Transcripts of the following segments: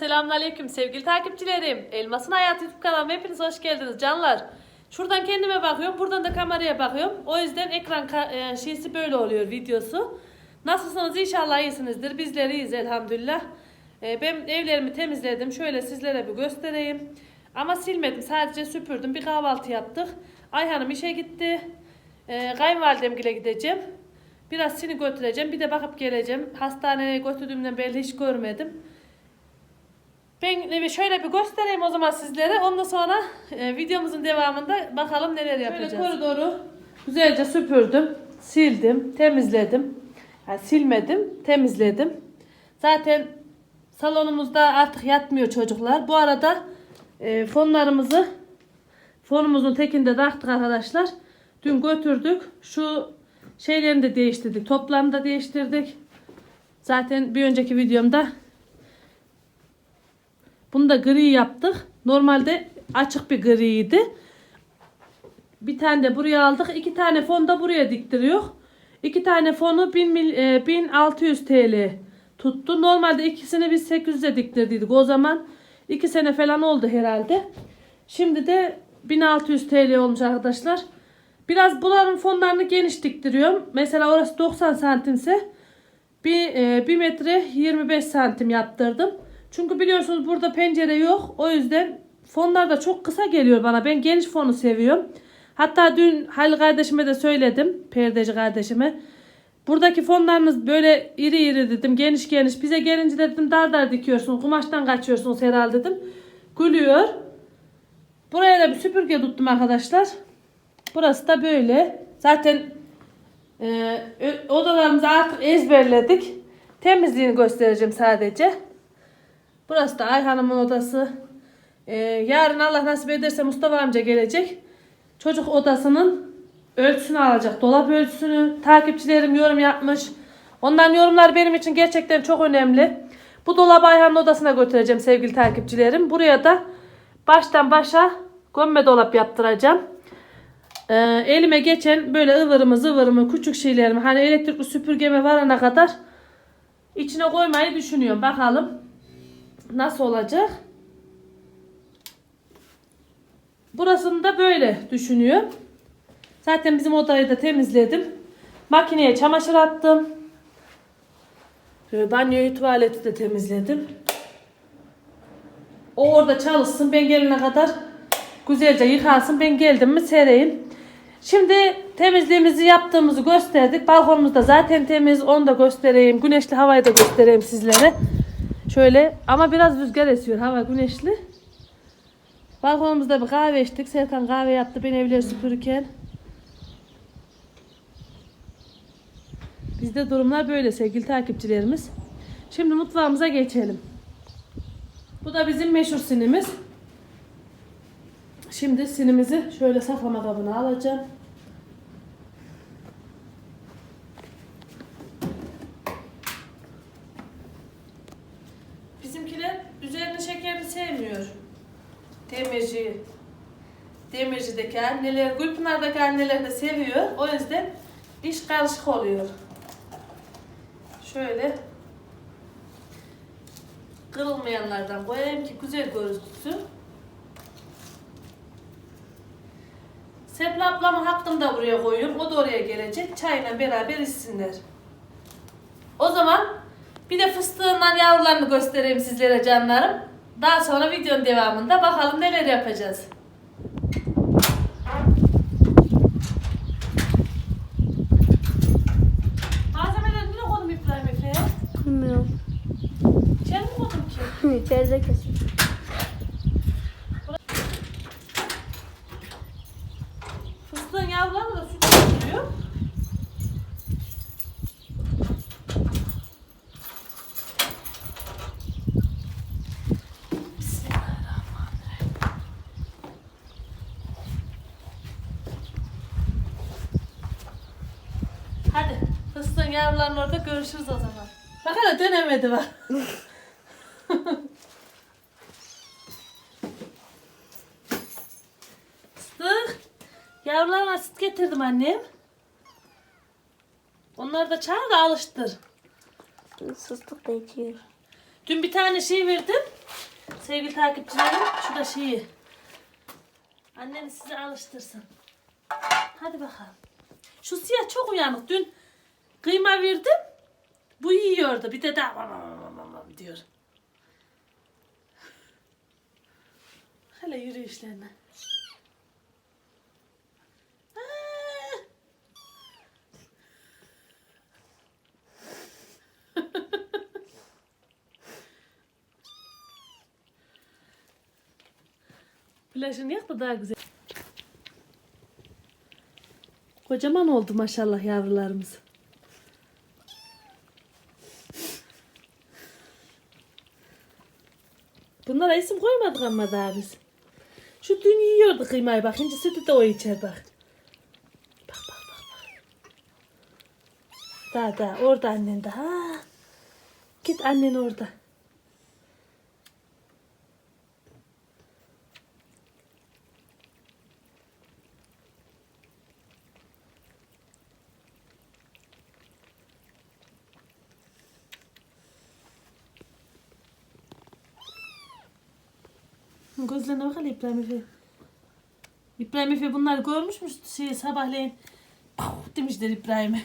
Selamünaleyküm sevgili takipçilerim. Elmas'ın Hayatı YouTube kanalıma hepiniz hoş geldiniz canlar. Şuradan kendime bakıyorum, buradan da kameraya bakıyorum. O yüzden ekran e, şeysi böyle oluyor videosu. Nasılsınız? İnşallah iyisinizdir. Bizler elhamdülillah. E, ben evlerimi temizledim. Şöyle sizlere bir göstereyim. Ama silmedim. Sadece süpürdüm. Bir kahvaltı yaptık. Ayhan'ım işe gitti. E, kayınvalidemgile gideceğim. Biraz seni götüreceğim. Bir de bakıp geleceğim. Hastaneye götürdüğümden belli hiç görmedim. Ben bir şöyle bir göstereyim o zaman sizlere. Ondan sonra e, videomuzun devamında bakalım neler yapacağız. Şöyle koridoru güzelce süpürdüm, sildim, temizledim. Yani silmedim, temizledim. Zaten salonumuzda artık yatmıyor çocuklar. Bu arada e, fonlarımızı fonumuzun tekinde taktık arkadaşlar. Dün götürdük. Şu şeylerini de değiştirdik. Toplarını da değiştirdik. Zaten bir önceki videomda bunu da gri yaptık. Normalde açık bir griydi. Bir tane de buraya aldık. iki tane fon da buraya diktiriyor. İki tane fonu 1000 mil- e, 1600 TL tuttu. Normalde ikisini biz 800'e diktirdiydik. O zaman 2 sene falan oldu herhalde. Şimdi de 1600 TL olmuş arkadaşlar. Biraz bunların fonlarını geniş diktiriyorum. Mesela orası 90 santimse bir, e, 1 metre 25 santim yaptırdım. Çünkü biliyorsunuz burada pencere yok. O yüzden fonlar da çok kısa geliyor bana. Ben geniş fonu seviyorum. Hatta dün Halil kardeşime de söyledim. Perdeci kardeşime. Buradaki fonlarınız böyle iri iri dedim. Geniş geniş. Bize gelince dedim dar dar dikiyorsunuz. Kumaştan kaçıyorsunuz herhalde dedim. Gülüyor. Buraya da bir süpürge tuttum arkadaşlar. Burası da böyle. Zaten e, odalarımızı artık ezberledik. Temizliğini göstereceğim sadece. Burası da Ayhan'ımın odası. Ee, yarın Allah nasip ederse Mustafa amca gelecek. Çocuk odasının ölçüsünü alacak. Dolap ölçüsünü. Takipçilerim yorum yapmış. Onların yorumlar benim için gerçekten çok önemli. Bu dolabı Ayhan'ın odasına götüreceğim sevgili takipçilerim. Buraya da baştan başa gömme dolap yaptıracağım. Ee, elime geçen böyle ıvırımı zıvırımı küçük şeylerimi hani elektrikli süpürgeme varana kadar içine koymayı düşünüyorum. Bakalım nasıl olacak? Burasını da böyle düşünüyor. Zaten bizim odayı da temizledim. Makineye çamaşır attım. Şöyle banyoyu tuvaleti de temizledim. O orada çalışsın. Ben gelene kadar güzelce yıkansın. Ben geldim mi sereyim. Şimdi temizliğimizi yaptığımızı gösterdik. Balkonumuz da zaten temiz. Onu da göstereyim. Güneşli havayı da göstereyim sizlere. Şöyle ama biraz rüzgar esiyor. Hava güneşli. Balkonumuzda bir kahve içtik. Serkan kahve yaptı. Ben evleri süpürürken. Bizde durumlar böyle sevgili takipçilerimiz. Şimdi mutfağımıza geçelim. Bu da bizim meşhur sinimiz. Şimdi sinimizi şöyle saklama kabına alacağım. Demirci'deki anneler, Gülpınar'daki anneler de seviyor. O yüzden iş karışık oluyor. Şöyle kırılmayanlardan koyayım ki güzel gözüksün. Sepli ablamın hakkını da buraya koyuyorum. O da oraya gelecek. Çayla beraber içsinler. O zaman bir de fıstığından yavrularını göstereyim sizlere canlarım. Daha sonra videonun devamında bakalım neler yapacağız. İçeride kesin. Fıstığın yavrularını da süt getiriyor. Hadi fıstığın yavrularının orada görüşürüz o zaman. Bak hele dönemedi bak. Fıstık. Yavrularına süt getirdim annem. Onları da çağır da alıştır. Sıstık da içiyor. Dün bir tane şey verdim. Sevgili takipçilerim şu da şeyi. Anneniz sizi alıştırsın. Hadi bakalım. Şu siyah çok uyanık. Dün kıyma verdim. Bu yiyordu. Bir de daha diyor. Hele yürüyüşlerine. Flaşını yak da daha güzel. Kocaman oldu maşallah yavrularımız. Bunlara isim koymadık ama daha biz. Şu dün yiyordu kıymayı bak. Şimdi sütü de o içer bak. Bak bak bak bak. Daha daha orada annen de. Ha. Git annen orada. Gözlerine bak hele İbrahim Efe. İbrahim Efe bunları görmüşmüş şey, sabahleyin. Puh, demişler İbrahim'e.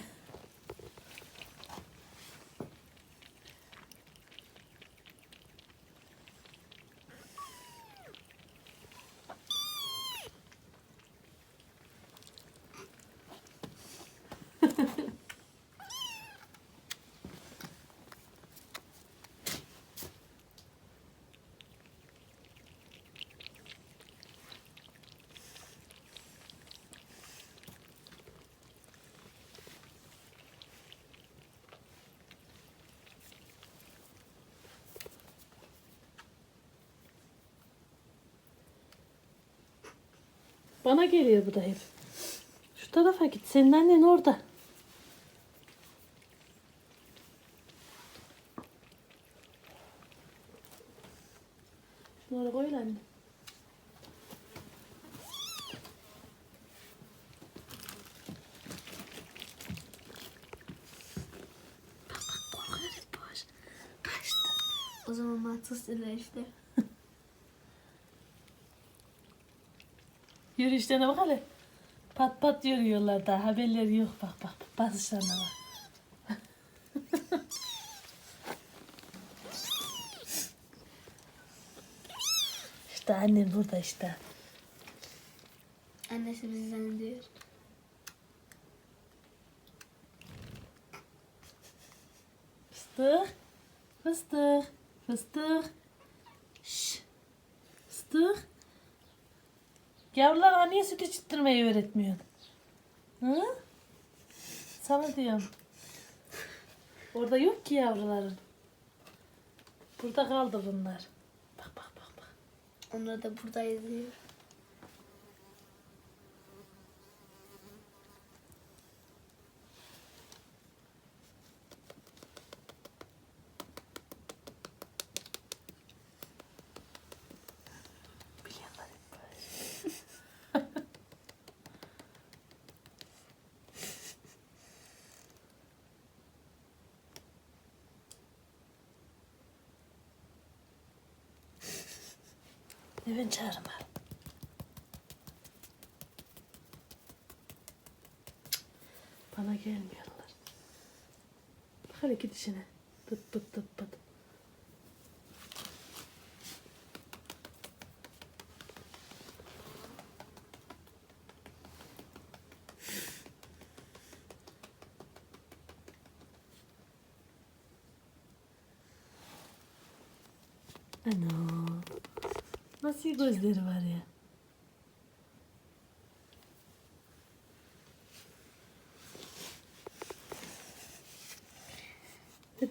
Bana geliyor bu da hep. Şu tarafa git. Senin annen orada. Şunları koy anne. O zaman mantıksız işte. Yürüyüşlerine bak hele. Pat pat yürüyorlar daha haberleri yok bak bak basışlarına bak. işte annem burada işte. Annesi bizi zannediyor. Fıstık. Fıstık. Fıstık. Şş. Fıstık. Yavrulara niye süt içtirmeyi öğretmiyorsun? Hı? Sana diyorum. Orada yok ki yavruların. Burada kaldı bunlar. Bak bak bak bak. Onlar da burada yazıyor. Evin çağırma. Bana gelmiyorlar. Bak hele gidişine. Pıt pıt pıt pıt. Ana. Nasıl gözleri var ya.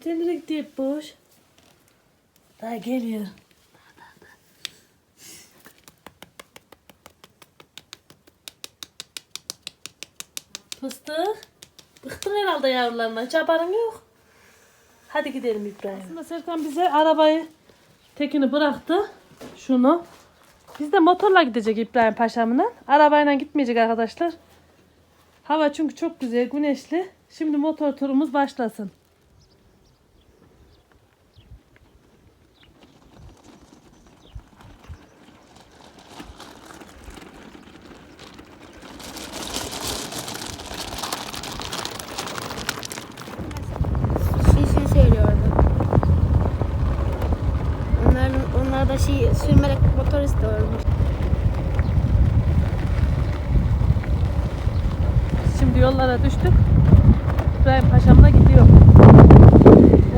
Nereye gitti hep boş? Daha geliyor. Fıstık. Bıktın herhalde yavrularından. Haberin yok. Hadi gidelim İbrahim. Aslında Serkan bize arabayı tekini bıraktı. Şunu. Biz de motorla gidecek İbrahim Paşa'mla. Arabayla gitmeyecek arkadaşlar. Hava çünkü çok güzel, güneşli. Şimdi motor turumuz başlasın. Burada şey sürmelik motor istiyormuş. Şimdi yollara düştük. İbrahim Paşa'mla gidiyor.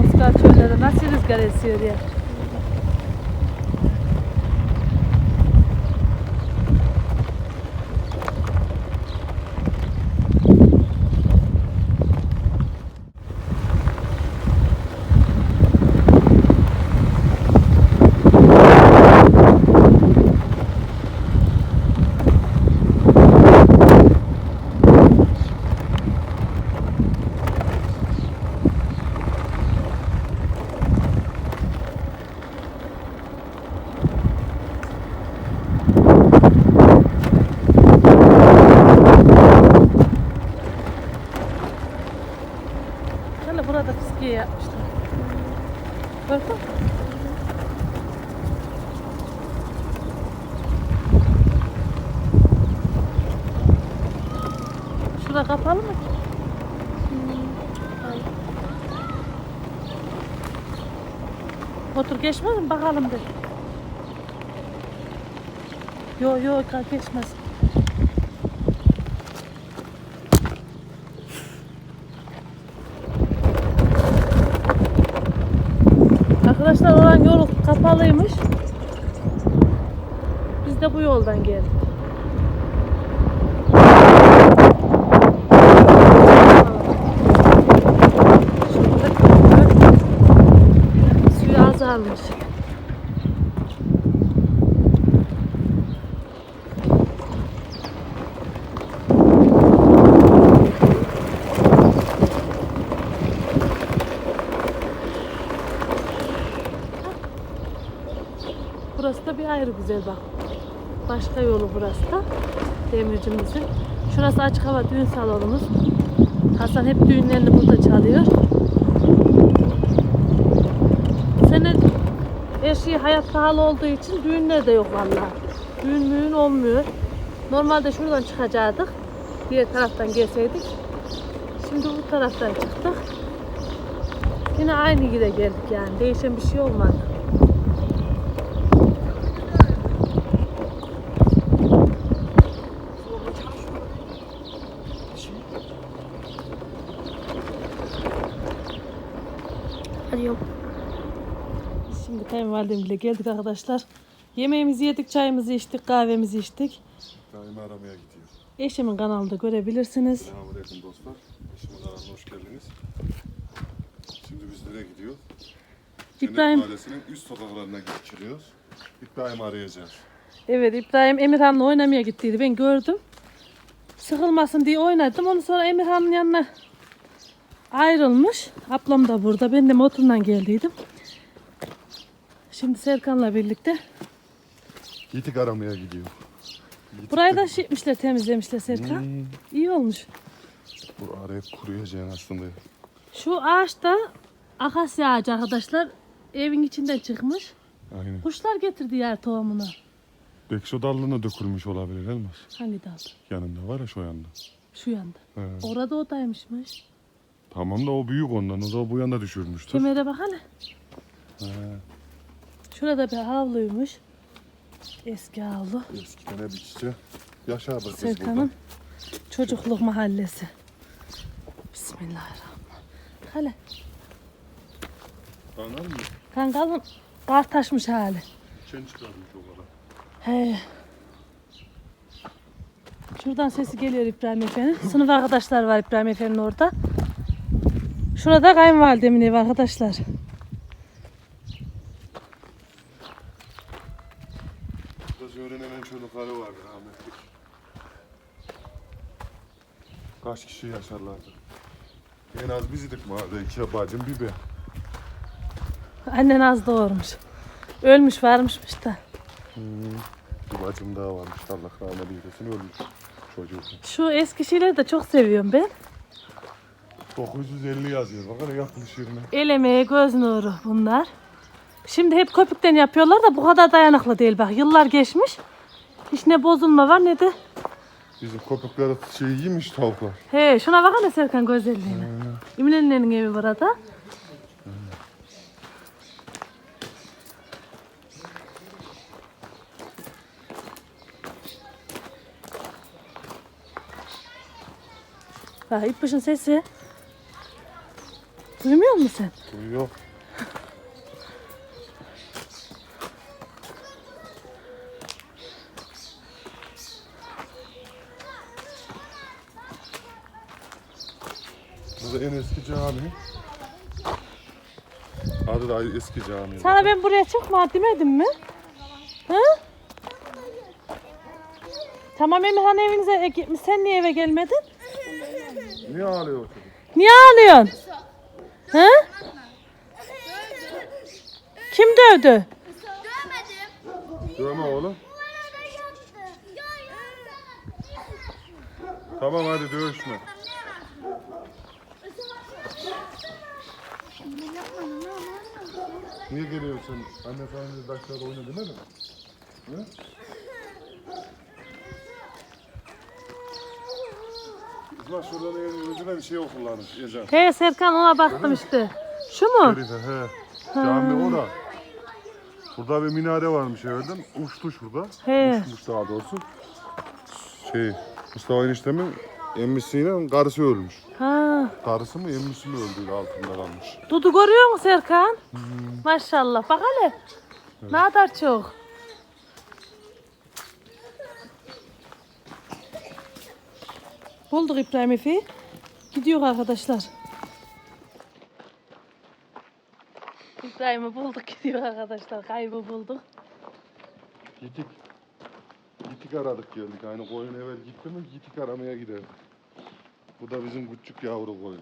Oscar çölleri nasıl rüzgar esiyor ya. Şöyle fiskiye yapmışlar. Mü? Şurada kapalı mı? ki? Ay. Motor geçmez mi? Bakalım bir. Yo yo geçmez. Arkadaşlar oran yol kapalıymış. Biz de bu yoldan geldik. Suyu azalmış. Burası da bir ayrı güzel bak. Başka yolu burası da. Demircimizin. Şurası açık hava düğün salonumuz. Hasan hep düğünlerini burada çalıyor. Sene her şey hayat pahalı olduğu için düğünler de yok vallahi. Düğün müğün olmuyor. Normalde şuradan çıkacaktık. Diğer taraftan gelseydik. Şimdi bu taraftan çıktık. Yine aynı yere geldik yani. Değişen bir şey olmadı. Şimdi kayınvalidemle geldik arkadaşlar. Yemeğimizi yedik, çayımızı içtik, kahvemizi içtik. Daima aramaya gidiyor. Eşimin kanalında görebilirsiniz. Selamünaleyküm dostlar. Eşimin kanalına hoş geldiniz. Şimdi biz nereye gidiyoruz? İbrahim, Cennet Mahallesi'nin üst sokaklarına geçiriyoruz. İbrahim'i arayacağız. evet İbrahim Emirhan'la oynamaya gittiydi. Ben gördüm. Sıkılmasın diye oynadım. Ondan sonra Emirhan'ın yanına ayrılmış. Ablam da burada. Ben de motorla geldiydim. Şimdi Serkan'la birlikte. Yiğitik aramaya gidiyor. Yiğitik Burayı da şey etmişler, temizlemişler Serkan. Hmm, İyi olmuş. bu arayıp kuruyacaksın aslında. Şu ağaç da akasya ağacı arkadaşlar. Evin içinden çıkmış. Aynen. Kuşlar getirdi yer tohumunu. Belki şu dalına dökülmüş olabilir Elmas. Hangi dal? Yanında var ya şu yanda. Şu yanda. He. Orada odaymışmış. Tamam da o büyük ondan. O da bu yanda düşürmüştür. Kemere bak hele. He. Şurada bir havluymuş. Eski havlu. Eskiden hep iç içe yaşardık biz. Serkan'ın çocukluk mahallesi. Bismillahirrahmanirrahim. Hele. Anladın mı? Kankalın kar taşmış hali. Çen çıkarmış o kadar. He. Şuradan sesi geliyor İbrahim Efe'nin. Sınıf arkadaşlar var İbrahim Efe'nin orada. Şurada kayınvalidemin evi arkadaşlar. Burada öğrenen çocukları vardı rahmetli. Kaç kişi yaşarlardı? En az bizdik mahallede iki bacım bir ben. Annen az doğurmuş. Ölmüş varmışmış da. Bir bacım daha varmış Allah rahmet eylesin ölmüş çocuğu. Şu eski şeyleri de çok seviyorum ben. 950 yazıyor bakın yapılış yerine. El emeği göz nuru bunlar. Şimdi hep köpükten yapıyorlar da bu kadar dayanıklı değil bak. Yıllar geçmiş. Hiç ne bozulma var ne de. Bizim kopuklara şey yemiş tavuklar. He şuna bakana Serkan güzelliğine. Hmm. İmlen'in evi burada. Hmm. Bak ip başın sesi. Duymuyor musun sen? Duyuyor. Bu da en eski cami. Adı da eski cami. Sana ben buraya çıkma demedim mi? Hı? Tamam Emirhan evinize gitmiş. Sen niye eve gelmedin? Niye ağlıyor çocuk? Niye ağlıyorsun? Hı? Kim dövdü? Dövme oğlum. Tamam hadi dövüşme. Niye geliyorsun? Anne sana taşlarda oyna demedi mi? Hı? Kızlar şuradan evin ucuna bir şey okurlarmış. Ezan. He Serkan ona baktım işte. Şu mu? Şerife he. Cami o da. Burada bir minare varmış evden. Uçtu şurada. He. Uçmuş daha doğrusu. Şey, Mustafa eniştemin emmisiyle karısı ölmüş. Ha. Karısı mı emmisi mi öldü altında kalmış. Dudu görüyor musun Serkan? Maşallah. Bak hele. Ne kadar çok. Bulduk İbrahim Efe. Gidiyor arkadaşlar. İbrahim'i bulduk gidiyor arkadaşlar. Kaybı bulduk. Yitik. Yitik aradık geldik. Aynı koyun evvel gitti mi yitik aramaya giderdik. Bu da bizim küçük yavru koyun.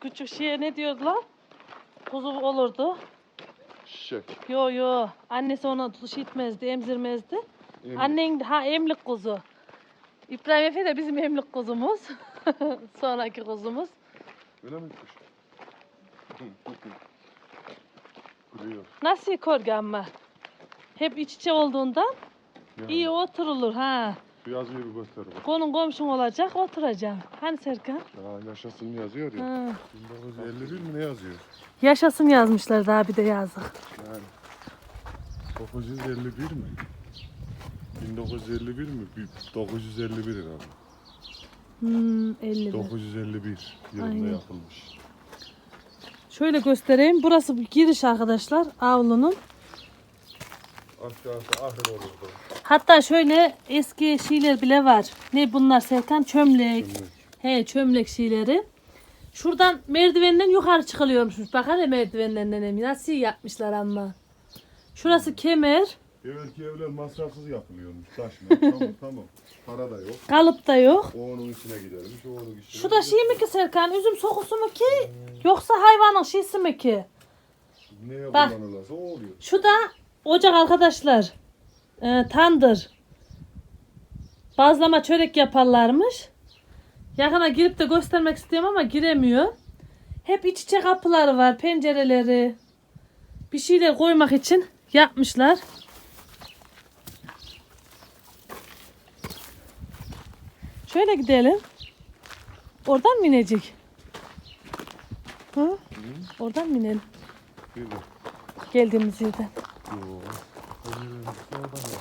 Küçük şeye ne diyordular? Kuzu olurdu. Şişek. Yo yo. Annesi ona tutuş itmezdi, emzirmezdi. Emlik. Annen ha emlik kuzu. İbrahim Efe de bizim emlik kuzumuz. Sonraki kuzumuz. Öyle mi kuş? Gülüyor. Nasıl korku ama? Hep iç içe olduğundan Yani, iyi oturulur ha. Şu yazıyı bir göster bak. Konun komşun olacak oturacaksın. Hani Serkan? Ya yaşasın yazıyor ya. Ha. 1951 mi ne yazıyor? Yaşasın yazmışlar daha bir de yazdık. Yani 951 mi? 1951 mi? Bir- 951 herhalde. Hmm, 50 951 yılında Aynen. yapılmış. Şöyle göstereyim. Burası bir giriş arkadaşlar avlunun. Aşağısı ahır olurdu. Hatta şöyle eski şeyler bile var. Ne bunlar Serkan? Çömlek. Çömlek. He çömlek şeyleri. Şuradan merdivenden yukarı çıkılıyormuş. Bak hele merdivenlerden emin. Nasıl yapmışlar ama. Şurası kemer. Evvelki evler masrafsız yapılıyormuş. Taşla. tamam tamam. Para da yok. Kalıp da yok. O onun içine gidermiş. O onun içine Şu da şey mi ki Serkan? Üzüm sokusu mu ki? Yoksa hayvanın şeysi mi ki? Neye Bak. kullanırlarsa o oluyor. Şu da ocak arkadaşlar. Ee, tandır. Bazlama çörek yaparlarmış. Yakına girip de göstermek istiyorum ama giremiyor. Hep iç içe kapıları var, pencereleri. Bir şeyler koymak için yapmışlar. Şöyle gidelim. Oradan mı inecek? Hı? Oradan mı inelim? Bir de. Geldiğimiz yerden. Yo. Öyle bir oradan ya.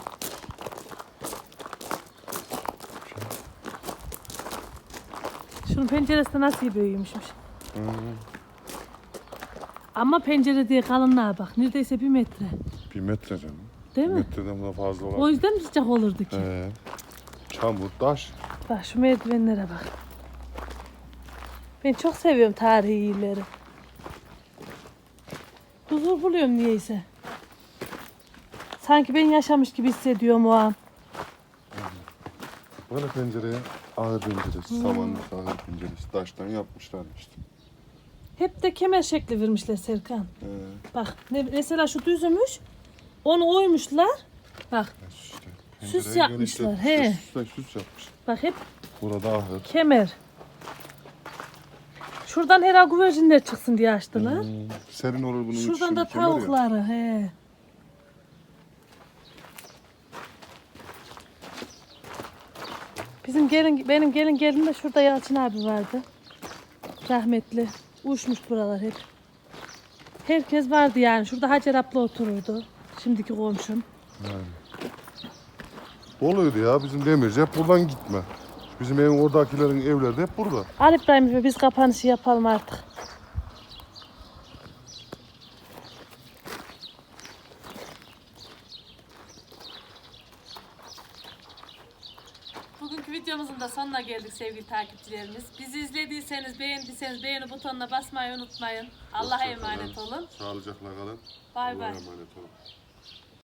Şunun penceresi de nasıl büyümüşmüş. Hı. Ama pencere diye kalınlığa bak. Neredeyse bir metre. Bir metre canım. Değil Bir mi? metreden de fazla O var. yüzden mi sıcak olurdu ki? He. Çamur, taş. Bak şu merdivenlere bak. Ben çok seviyorum tarihi yerleri. Huzur buluyorum niyeyse. Sanki ben yaşamış gibi hissediyorum o an. Böyle pencereye ağır penceresi, Hmm. samanlık ağır penceresi. Taştan yapmışlar işte. Hep de kemer şekli vermişler Serkan. He. Bak ne, mesela şu düzümüş. Onu oymuşlar. Bak İşte Süs yapmışlar, genişletmişler, he. Süsle süs yapmış. bak hep Burada ahır. kemer. Şuradan herhalde güvercinler çıksın diye açtılar. Hmm, Serin olur bunun Şuradan da kemer ya. tavukları he. Bizim gelin benim gelin gelin de şurada Yalçın abi vardı. Rahmetli. Uçmuş buralar hep. Herkes vardı yani. Şurada Hacer abla otururdu. Şimdiki komşum. Doluydu ya bizim demirci hep buradan gitme. Bizim evin oradakilerin evleri de hep burada. Ali İbrahim Efe biz kapanışı yapalım artık. Bugünkü videomuzun da sonuna geldik sevgili takipçilerimiz. Bizi izlediyseniz, beğendiyseniz beğeni butonuna basmayı unutmayın. Allah'a emanet olun. Sağlıcakla kalın. Bay Allah'a bay. emanet olun.